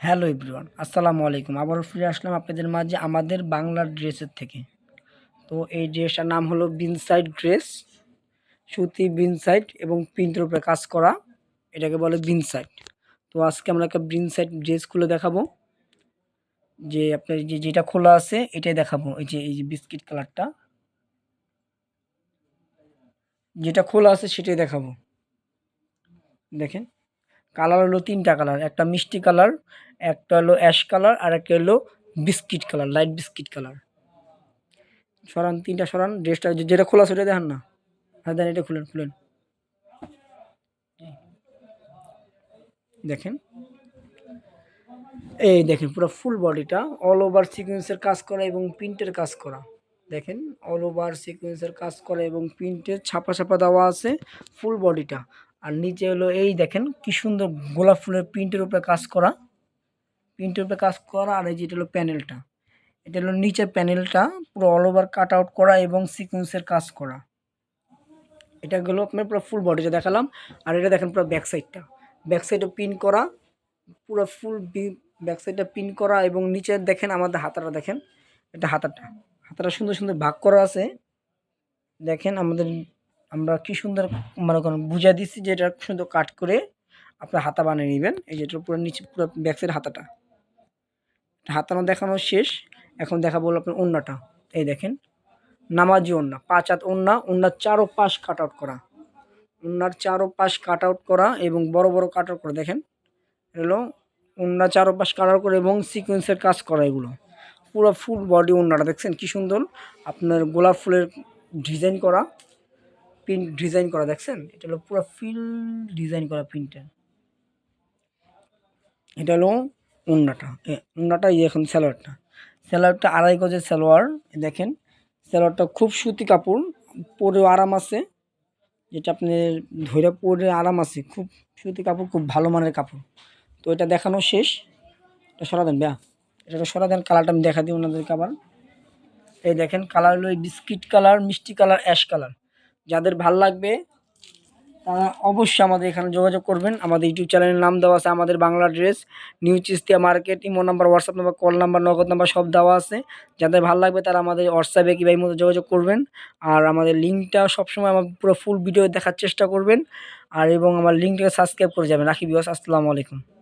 Hello everyone, আসসালামু আলাইকুম। আবারও ফিরে আসলাম আপনাদের মাঝে আমাদের বাংলার ড্রেসের থেকে। তো এই ড্রেসটার নাম হলো বিনসাইড ড্রেস, সুতি বিনসাইড এবং প্রিন্টের উপরে কাজ করা, এটাকে বলে বিনসাইড। তো আজকে আমরা একটা বিনসাইড ড্রেস খুলে দেখাবো। যে আপনার যে যেটা খোলা আছে এটাই দেখাবো, এই যে এই যে বিস্কিট কালারটা। যেটা খোলা আছে সেটাই দেখাবো। দেখেন। কালার হলো তিনটা কালার একটা মিষ্টি কালার একটা হলো অ্যাশ কালার আর একটা হলো biscuit colour light biscuit colour সরান, তিনটা সরান ড্রেসটা যেটা খোলা সেটা দেখান না। হ্যাঁ দেন এটা খুলেন খুলেন। দেখেন। এই দেখেন, পুরো ফুল বডিটা অল ওভার সিকোয়েন্সের কাজ করা এবং প্রিন্টের কাজ করা। দেখেন অল ওভার সিকোয়েন্সের কাজ করা এবং প্রিন্টের ছাপা ছাপা দেওয়া আছে ফুল বডিটা আর নিচে হলো এই দেখেন কি সুন্দর গোলাপ ফুলের প্রিন্টের উপরে কাজ করা। প্রিন্টের উপরে কাজ করা আর এই যেটা হলো প্যানেলটা। এটা হলো নিচের প্যানেলটা পুরো অল ওভার কাট আউট করা এবং সিকোয়েন্সের কাজ করা। এটা গেলো আপনার পুরো ফুল বডিটা দেখালাম। আর এটা দেখেন পুরো ব্যাক সাইডটা ব্যাক সাইডে পিন করা, পুরো ফুল ব্যাক সাইডটা পিন করা এবং নিচে দেখেন আমাদের হাতাটা দেখেন। এটা হাতাটা। হাতাটা সুন্দর সুন্দর ভাগ করা আছে। দেখেন আমাদের আমরা কি সুন্দর মনে করেন বুঝা দিচ্ছি যে এটা সুন্দর কাট করে আপনার হাতা বানিয়ে নেবেন। এই যেটা পুরো নিচে পুরো ব্যাক হাতাটা। হাতানো দেখানো শেষ। এখন দেখাবো হলো আপনার ওন্নাটা এই দেখেন। নামাজি ওন্না পাঁচ হাত ওন্না ওন্নার চারো পাশ কাট আউট করা। ওন্নার চারো পাশ কাট আউট করা এবং বড় বড় কাট আউট করা। দেখেন। এগুলো ওন্না চারো পাশ কাট আউট করে এবং সিকোয়েন্সের কাজ করা এগুলো। পুরো ফুল বডি ওন্নাটা দেখছেন কি সুন্দর? আপনার গোলাপ ফুলের ডিজাইন করা। প্রিন্ট ডিজাইন করা, দেখছেন? এটা হলো পুরো ফিল ডিজাইন করা প্রিন্টের এটা হলো উন্নাটা উন্নাটা এই এখন সালোয়ারটা। সালোয়ারটা আড়াই গজের সালোয়ার এই দেখেন। সালোয়ারটা খুব সুতি কাপড়, পরেও আরাম আছে। যেটা আপনি ধরে পরে আরাম আছে। খুব সুতি কাপড়, খুব ভালো মানের কাপড়। তো এটা দেখানো শেষ। এটা সরা দেন ব্যাহ এটা সরা দেন, কালারটা আমি দেখা দিই ওনাদেরকে আবার। এই দেখেন, কালার হলো বিস্কিট কালার, মিষ্টি কালার, অ্যাশ কালার। যাদের ভালো লাগবে, তারা অবশ্যই আমাদের এখানে যোগাযোগ করবেন। আমাদের ইউটিউব চ্যানেলের নাম দেওয়া আছে আমাদের Bangla dress, new Chistia market, imo number, WhatsApp number, call number, Nagad number সব দেওয়া আছে। যাদের ভালো লাগবে তারা আমাদের হোয়াটসঅ্যাপে কিংবা এই মতো যোগাযোগ করবেন। আর আমাদের লিঙ্কটা সবসময় আমার পুরো ফুল ভিডিও দেখার চেষ্টা করবেন। আর এবং আমার লিঙ্কটাকে সাবস্ক্রাইব করে যাবেন। রাখি বিবাস আসসালামু আলাইকুম।